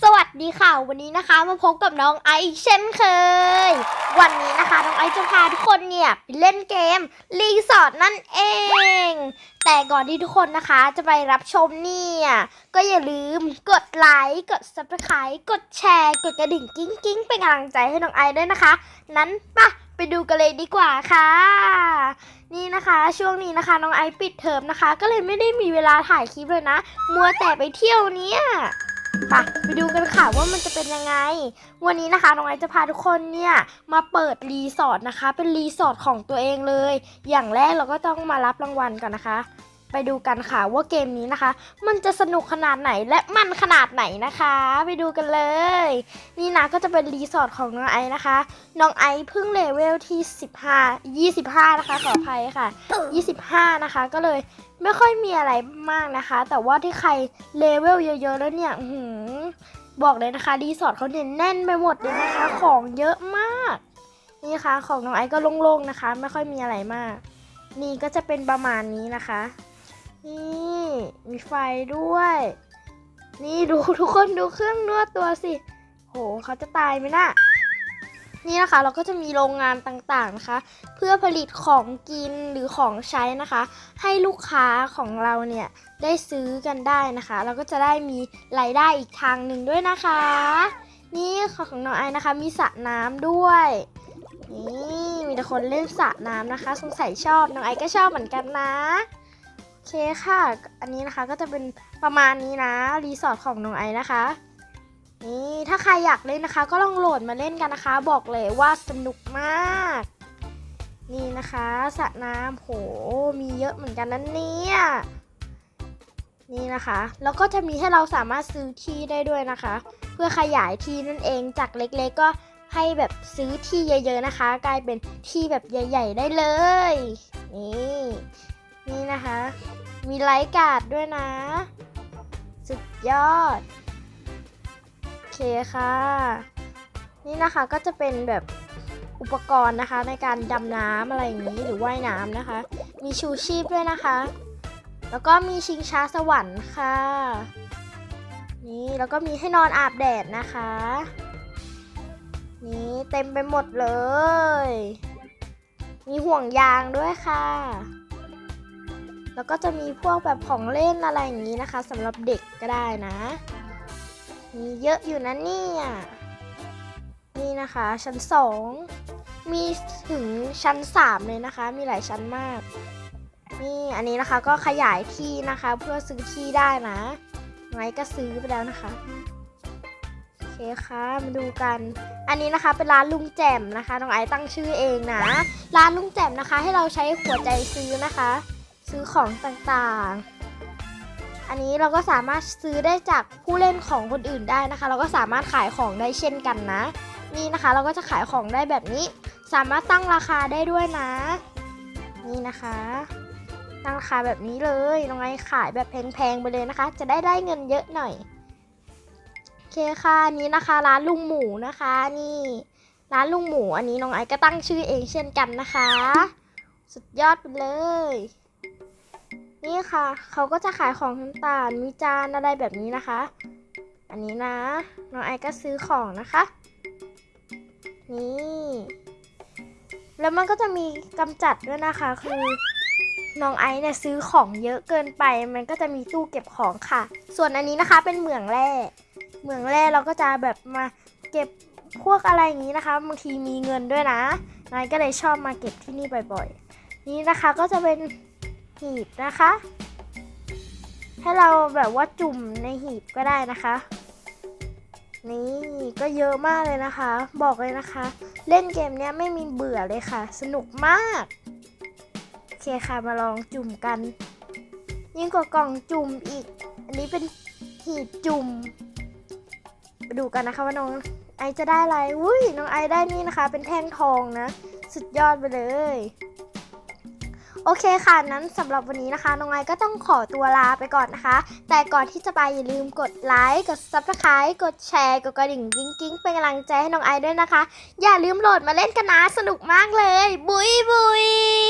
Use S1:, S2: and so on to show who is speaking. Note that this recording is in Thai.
S1: สวัสดีค่ะ วันนี้นะคะมาพบกับน้องไอซ์อีกเช่นเคย วันนี้นะคะน้องไอซ์จะพาทุกคนเนี่ยไปเล่นเกมรีสอร์ทนั่นเอง แต่ก่อนที่ทุกคนนะคะจะไปรับชมเนี่ยก็อย่าลืมกดไลค์กด subscribe กดแชร์ กดกระดิ่งกิ้งกิ้งเป็นกำลังใจให้น้องไอซ์ด้วยนะคะ นั้นปะไปดูกันเลยดีกว่าค่ะ นี่นะคะช่วงนี้นะคะน้องไอซ์ปิดเทอมนะคะ ก็เลยไม่ได้มีเวลาถ่ายคลิปเลยนะ มัวแต่ไปเที่ยวเนี่ย ไปไปดูกันค่ะว่ามันจะเป็นยังไง วันนี้นะคะน้องไอจะพาทุกคนเนี่ยมาเปิดรีสอร์ทนะคะ เป็นรีสอร์ทของตัวเองเลย อย่างแรกเราก็ต้องมารับรางวัลก่อนนะคะ ไปดูกันค่ะว่าเกมนี้นะคะ มันจะสนุกขนาดไหนและมันขนาดไหนนะคะ ไปดูกันเลย นี่นะก็จะเป็นรีสอร์ทของน้องไอซ์นะคะ น้องไอซ์เพิ่งเลเวลที่ 15 25 นะคะขออภัยค่ะ 25 นะคะ ก็เลยไม่ค่อยมีอะไรมากนะคะ แต่ว่าที่ใครเลเวลเยอะๆแล้วเนี่ยหืบอกเลยนะคะรีสอร์ทเขาเนี่ยแน่นไปหมดเลยนะคะ ของเยอะมาก นี่ค่ะของน้องไอซ์ก็โล่งๆนะคะ ไม่ค่อยมีอะไรมาก นี่ก็จะเป็นประมาณนี้นะคะ นี่มีไฟด้วย นี่ดูทุกคนดูเครื่องนวดตัวสิ โหเขาจะตายไหมน่ะนี่นะคะเราก็จะมีโรงงานต่างๆนะคะ เพื่อผลิตของกินหรือของใช้นะคะ ให้ลูกค้าของเราเนี่ยได้ซื้อกันได้นะคะ เราก็จะได้มีรายได้อีกทางหนึ่งด้วยนะคะ นี่ของน้องไอนะคะ มีสระน้ำด้วยนี่มีแต่คนเล่นสระน้ำนะคะ สงสัยชอบน้องไอก็ชอบเหมือนกันนะ เคค่ะ อันนี้นะคะก็จะเป็นประมาณนี้นะ รีสอร์ทของน้องไอนะคะ นี่ถ้าใครอยากเล่นนะคะ ก็ลองโหลดมาเล่นกันนะคะ บอกเลยว่าสนุกมาก นี่นะคะสระน้ำโหมีเยอะเหมือนกันนั่นเนี่ยนี่นะคะ แล้วก็จะมีให้เราสามารถซื้อที่ได้ด้วยนะคะ เพื่อขยายที่นั่นเองจากเล็กๆก็ให้แบบซื้อที่เยอะๆนะคะ กลายเป็นที่แบบใหญ่ ๆ ได้เลยนี่ นี่นะคะ มีไลท์การ์ดด้วยนะ สุดยอด โอเคค่ะ นี่นะคะก็จะเป็นแบบอุปกรณ์นะคะ ในการดำน้ำอะไรอย่างนี้หรือว่ายน้ำนะคะ มีชูชีพด้วยนะคะ แล้วก็มีชิงช้าสวรรค์ค่ะ นี่แล้วก็มีให้นอนอาบแดดนะคะ นี่เต็มไปหมดเลย มีห่วงยางด้วยค่ะ แล้วก็จะมีพวกแบบของเล่นอะไรอย่างนี้นะคะสำหรับเด็กก็ได้นะ มีเยอะอยู่นะเนี่ยนี่นะคะ ชั้นสองมีถึงชั้นสามเลยนะคะ มีหลายชั้นมาก นี่อันนี้นะคะก็ขยายที่นะคะเพื่อซื้อที่ได้นะไงก็ซื้อไปแล้วนะคะโอเคค่ะมาดูกัน อันนี้นะคะเป็นร้านลุงแจ่มนะคะน้องไอตั้งชื่อเองนะ ร้านลุงแจ่มนะคะ ให้เราใช้หัวใจซื้อนะคะ ซื้อของต่างๆ อันนี้เราก็สามารถซื้อได้จากผู้เล่นของคนอื่นได้นะคะ เราก็สามารถขายของได้เช่นกันนะ นี่นะคะเราก็จะขายของได้แบบนี้ สามารถตั้งราคาได้ด้วยนะ นี่นะคะตั้งราคาแบบนี้เลยน้องไอขายแบบแพงๆไปเลยนะคะ จะได้ได้เงินเยอะหน่อยโอเคค่ะอันนี้นะคะร้านลุงหมูนะคะนี่ร้านลุงหมูอันนี้น้องไอก็ตั้งชื่อเองเช่นกันนะคะ สุดยอดไปเลย ค่ะ เขาก็จะขายของต่างๆมีจานอะไรแบบนี้นะคะ อันนี้นะ น้องไอก็ซื้อของนะคะ นี่ แล้วมันก็จะมีกำจัดด้วยนะคะ คือน้องไอซ์เนี่ยซื้อของเยอะเกินไป มันก็จะมีตู้เก็บของค่ะ ส่วนอันนี้นะคะเป็นเหมืองแร่ เหมืองแร่เราก็จะแบบมาเก็บพวกอะไรอย่างนี้นะคะบางทีมีเงินด้วยนะนายก็เลยชอบมาเก็บที่นี่บ่อย ๆ นี่นะคะก็จะเป็น หีบนะคะ ให้เราแบบว่าจุ่มในหีบก็ได้นะคะ นี่ก็เยอะมากเลยนะคะ บอกเลยนะคะ เล่นเกมเนี้ยไม่มีเบื่อเลยค่ะ สนุกมากโอเคค่ะมาลองจุ่มกัน ยิ่งกว่ากล่องจุ่มอีก อันนี้เป็นหีบจุ่มมาดูกันนะคะว่าน้องไอจะได้อะไร อุ้ยน้องไอได้นี่นะคะ เป็นแท่งทองนะ สุดยอดไปเลย โอเคค่ะ นั้นสำหรับวันนี้นะคะ น้องไอก็ต้องขอตัวลาไปก่อนนะคะ แต่ก่อนที่จะไปอย่าลืมกดไลค์ กด subscribe กดแชร์ กดกระดิ่งกิ้งกิ้งเป็นกำลังใจให้น้องไอด้วยนะคะ อย่าลืมโหลดมาเล่นกันนะ สนุกมากเลย บุยบุย